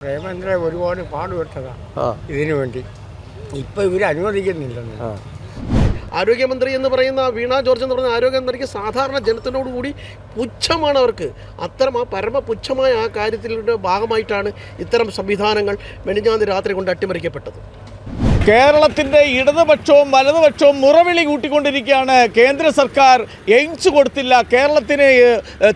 പ്രേമേന്ദ്ര ഒരുപാട് പാടുപെട്ടതാണ് ആ. ഇതിനു വേണ്ടി. ഇപ്പൊ ഇവർ അനുവദിക്കുന്നില്ലെന്ന്. ആ. ആരോഗ്യമന്ത്രി എന്ന് പറയുന്ന വീണ ജോർജ് എന്ന് പറയുന്ന ആരോഗ്യമന്ത്രിക്ക് സാധാരണ ജനത്തിനോടുകൂടി പുച്ഛമാണ് അവർക്ക്. അത്തരം ആ പരമ പുച്ഛമായ ആ കാര്യത്തിന്റെ ഭാഗമായിട്ടാണ് ഇത്തരം സംവിധാനങ്ങൾ മെനിഞ്ഞാന്ന് രാത്രി കൊണ്ട് അട്ടിമറിക്കപ്പെട്ടത്. കേരളത്തിന്റെ ഇടതുപക്ഷവും വലതുപക്ഷവും മുറവിളി കൂട്ടിക്കൊണ്ടിരിക്കുകയാണ്. കേന്ദ്ര സർക്കാർ എയിംസ് കൊടുത്തില്ല കേരളത്തിന്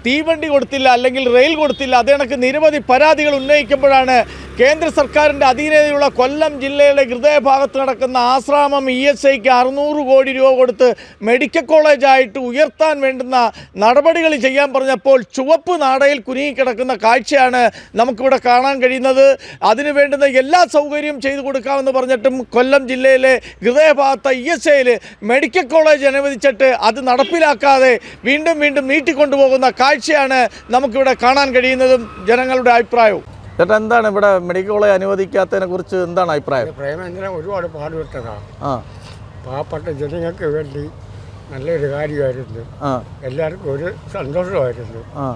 തീവണ്ടി കൊടുത്തില്ല അല്ലെങ്കിൽ റെയിൽ കൊടുത്തില്ല. അതേണക്ക് നിരവധി പരാതികൾ ഉന്നയിക്കുമ്പോഴാണ് കേന്ദ്ര സർക്കാരിന്റെ അധീനതയുള്ള കൊല്ലം ജില്ലയുടെ ഹൃദയഭാഗത്ത് നടക്കുന്ന ആശ്രാമം ഇ എസ് ഐക്ക് അറുന്നൂറ് കോടി രൂപ കൊടുത്ത് മെഡിക്കൽ കോളേജായിട്ട് ഉയർത്താൻ വേണ്ടുന്ന നടപടികൾ ചെയ്യാൻ പറഞ്ഞപ്പോൾ ചുവപ്പ് നാടയിൽ കുരുങ്ങിക്കിടക്കുന്ന കാഴ്ചയാണ് നമുക്കിവിടെ കാണാൻ കഴിയുന്നത്. അതിനു വേണ്ടുന്ന എല്ലാ സൗകര്യവും ചെയ്തു കൊടുക്കാമെന്ന് പറഞ്ഞിട്ടും കൊല്ലം ജില്ലയിലെ ഹൃദയഭാഗത്ത് ഇ എസ് ഐയിൽ മെഡിക്കൽ കോളേജ് അനുവദിച്ചിട്ട് അത് നടപ്പിലാക്കാതെ വീണ്ടും വീണ്ടും നീട്ടിക്കൊണ്ടുപോകുന്ന കാഴ്ചയാണ് നമുക്കിവിടെ കാണാൻ കഴിയുന്നതും ജനങ്ങളുടെ അഭിപ്രായവും. ചേട്ടാ എന്താണ് ഇവിടെ മെഡിക്കൽ കോളേജ് അനുവദിക്കാത്തതിനെ കുറിച്ച് എന്താണ് അഭിപ്രായം? പ്രേമേന്ദ്രൻ ഒരുപാട് പാടുപെട്ടതാണ്. ആ. പാവപ്പെട്ട ജനങ്ങൾക്ക് വേണ്ടി നല്ലൊരു കാര്യമായിരുന്നു. ആ. എല്ലാവർക്കും ഒരു സന്തോഷമായിരുന്നു. ആ.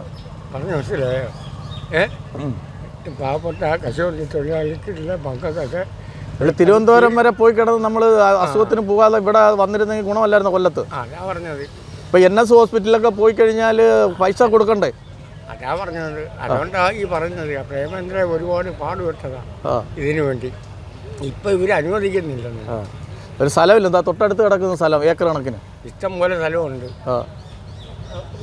പറഞ്ഞു മനസ്സിലായോ? ഏ? പാവപ്പെട്ട കശുവണ്ടി തൊഴിലാളിക്കുള്ള മക്കൾക്കൊക്കെ ഇവിടെ തിരുവനന്തപുരം വരെ പോയി കിടന്ന് നമ്മൾ അസുഖത്തിന് പോകാതെ ഇവിടെ വന്നിരുന്നെങ്കിൽ ഗുണമല്ലായിരുന്നു കൊല്ലത്ത്. ഞാൻ പറഞ്ഞത്. ഇപ്പോൾ എൻ എസ് ഹോസ്പിറ്റലൊക്കെ പോയി കഴിഞ്ഞാൽ പൈസ കൊടുക്കണ്ടേ? അതാ പറഞ്ഞത്. അതുകൊണ്ടാ ഈ പറഞ്ഞത്. പ്രേമേന്ദ്ര ഒരുപാട് പാടുപെട്ടതാ ഇതിനു വേണ്ടി. ഇപ്പൊ ഇവർ അനുവദിക്കുന്നില്ലെന്ന്. ഒരു സ്ഥലമില്ല. തൊട്ടടുത്ത് കിടക്കുന്ന സ്ഥലം ഏക്കർ കണക്കിന്. ഇഷ്ടം പോലെ സ്ഥലമുണ്ട്.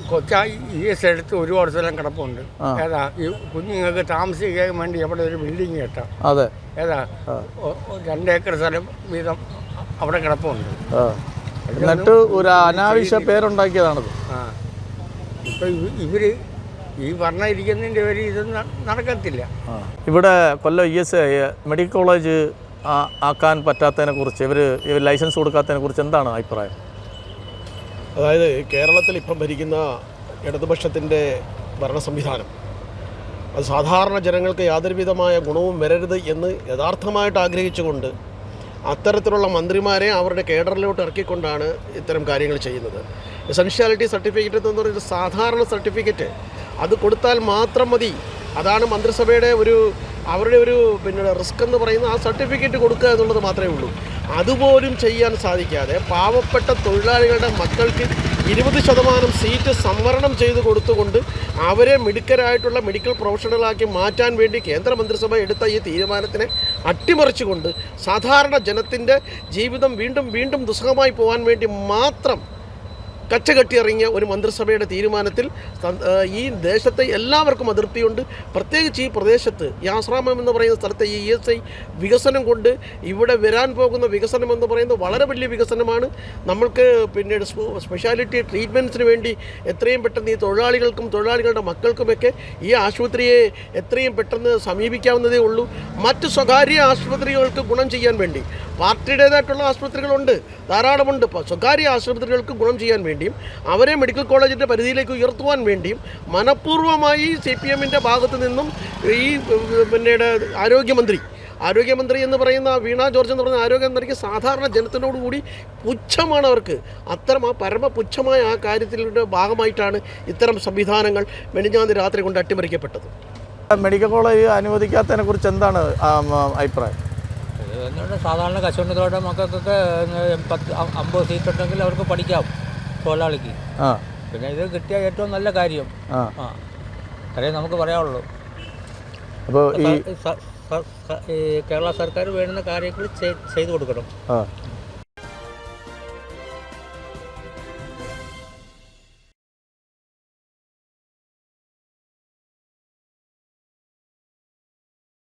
കൊച്ചാ ഈ സ്ഥലത്ത് ഒരുപാട് സ്ഥലം കിടപ്പുണ്ട്. ഏതാ ഈ കുഞ്ഞുങ്ങൾക്ക് താമസിക്കാൻ വേണ്ടി അവിടെ ഒരു ബിൽഡിങ് കെട്ടാം. അതെ. ഏതാ ഒ- ഒ- രണ്ട് ഏക്കർ സ്ഥലം വീതം അവിടെ കിടപ്പുണ്ട്. എന്നിട്ട് ഒരു അനാവശ്യ പേരുണ്ടാക്കിയതാണത്. ആ. ഇപ്പൊ ഇവർ ഈ പറഞ്ഞിരിക്കുന്നതിന്റെ ഒരു ഇത് നടക്കത്തില്ല. ഇവിടെ Kollam E S medical college ആക്കാൻ പറ്റാത്തതിനെ കുറിച്ച് ഇവർ ഇവർ ലൈസൻസ് കൊടുക്കാത്തതിനെ കുറിച്ച് എന്താണ് അഭിപ്രായം? അതായത് കേരളത്തിൽ ഇപ്പം ഭരിക്കുന്ന ഇടതുപക്ഷത്തിന്റെ ഭരണ സംവിധാനം. അത് സാധാരണ ജനങ്ങൾക്ക് യാതൊരുവിധമായ ഗുണവും വരരുത് എന്ന് യഥാർത്ഥമായിട്ട് ആഗ്രഹിച്ചുകൊണ്ട് അത്തരത്തിലുള്ള മന്ത്രിമാരെ അവരുടെ കേഡറിലോട്ട് ഇറക്കിക്കൊണ്ടാണ് ഇത്തരം കാര്യങ്ങൾ ചെയ്യുന്നത്. എസൻഷ്യാലിറ്റി സർട്ടിഫിക്കറ്റ് എന്ന് പറയുന്നത് സാധാരണ സർട്ടിഫിക്കറ്റ് അത് കൊടുത്താൽ മാത്രം മതി. അതാണ് മന്ത്രിസഭയുടെ ഒരു അവരുടെ ഒരു പിന്നെ റിസ്ക് എന്ന് പറയുന്ന ആ സർട്ടിഫിക്കറ്റ് കൊടുക്കുക എന്നുള്ളത് മാത്രമേ ഉള്ളൂ. അതുപോലും ചെയ്യാൻ സാധിക്കാതെ പാവപ്പെട്ട തൊഴിലാളികളുടെ മക്കൾക്ക് ഇരുപത് ശതമാനം സീറ്റ് സംവരണം ചെയ്തു കൊടുത്തുകൊണ്ട് അവരെ മിടുക്കരായിട്ടുള്ള മെഡിക്കൽ പ്രൊഫഷണലാക്കി മാറ്റാൻ വേണ്ടി കേന്ദ്രമന്ത്രിസഭ എടുത്ത ഈ തീരുമാനത്തിനെ അട്ടിമറിച്ചുകൊണ്ട് സാധാരണ ജനത്തിന്റെ ജീവിതം വീണ്ടും വീണ്ടും ദുസ്സഹമായി പോകാൻ വേണ്ടി മാത്രം കച്ചകെട്ടിയിറങ്ങിയ ഒരു മന്ത്രിസഭയുടെ തീരുമാനത്തിൽ ഈ ദേശത്തെ എല്ലാവർക്കും അതിർത്തിയുണ്ട്. പ്രത്യേകിച്ച് ഈ പ്രദേശത്ത് ഈ ആശ്രാമം എന്ന് പറയുന്ന സ്ഥലത്തെ ഈ എസ് ഐ വികസനം കൊണ്ട് ഇവിടെ വരാൻ പോകുന്ന വികസനം എന്ന് പറയുന്നത് വളരെ വലിയ വികസനമാണ്. നമ്മൾക്ക് പിന്നീട് സ്പെഷ്യാലിറ്റി ട്രീറ്റ്മെന്റ്സിന് വേണ്ടി എത്രയും പെട്ടെന്ന് ഈ തൊഴിലാളികൾക്കും തൊഴിലാളികളുടെ മക്കൾക്കുമൊക്കെ ഈ ആശുപത്രിയെ എത്രയും പെട്ടെന്ന് സമീപിക്കാവുന്നതേ ഉള്ളൂ. മറ്റ് സ്വകാര്യ ആശുപത്രികൾക്ക് ഗുണം ചെയ്യാൻ വേണ്ടി പാർട്ടിയുടേതായിട്ടുള്ള ആശുപത്രികളുണ്ട് ധാരാളമുണ്ട്. സ്വകാര്യ ആശുപത്രികൾക്ക് ഗുണം ചെയ്യാൻ വേണ്ടിയും അവരെ മെഡിക്കൽ കോളേജിന്റെ പരിധിയിലേക്ക് ഉയർത്തുവാൻ വേണ്ടിയും മനഃപൂർവമായി സി പി എമ്മിന്റെ ഭാഗത്ത് നിന്നും ഈ പിന്നീട് ആരോഗ്യമന്ത്രി ആരോഗ്യമന്ത്രി എന്ന് പറയുന്ന വീണ ജോർജ് എന്ന് പറയുന്ന ആരോഗ്യമന്ത്രിക്ക് സാധാരണ ജനത്തിനോട് കൂടി പുച്ഛമാണ് അവർക്ക്. അത്തരം ആ പരമപുച്ഛമായ ആ കാര്യത്തിന്റെ ഭാഗമായിട്ടാണ് ഇത്തരം സംവിധാനങ്ങൾ മെനിഞ്ഞാന്ന് രാത്രി കൊണ്ട് അട്ടിമറിക്കപ്പെട്ടത്. മെഡിക്കൽ കോളേജ് അനുവദിക്കാത്തതിനെ കുറിച്ച് എന്താണ് അഭിപ്രായം? സാധാരണ കശുവണ്ടിത്തോടെ മക്കൾക്കൊക്കെ പത്ത് അമ്പത് സീറ്റ് ഉണ്ടെങ്കിൽ അവർക്ക് പഠിക്കാം. തൊഴിലാളിക്ക് ആ. പിന്നെ ഇത് കിട്ടിയ ഏറ്റവും നല്ല കാര്യം. ആ. ആ. അത്രേ നമുക്ക് പറയാനുള്ളൂ. അപ്പോൾ ഈ സ- സ- സ- ഈ കേരള സർക്കാർ വേണ്ടുന്ന കാര്യങ്ങൾ ചെയ്തു കൊടുക്കണം. ആ.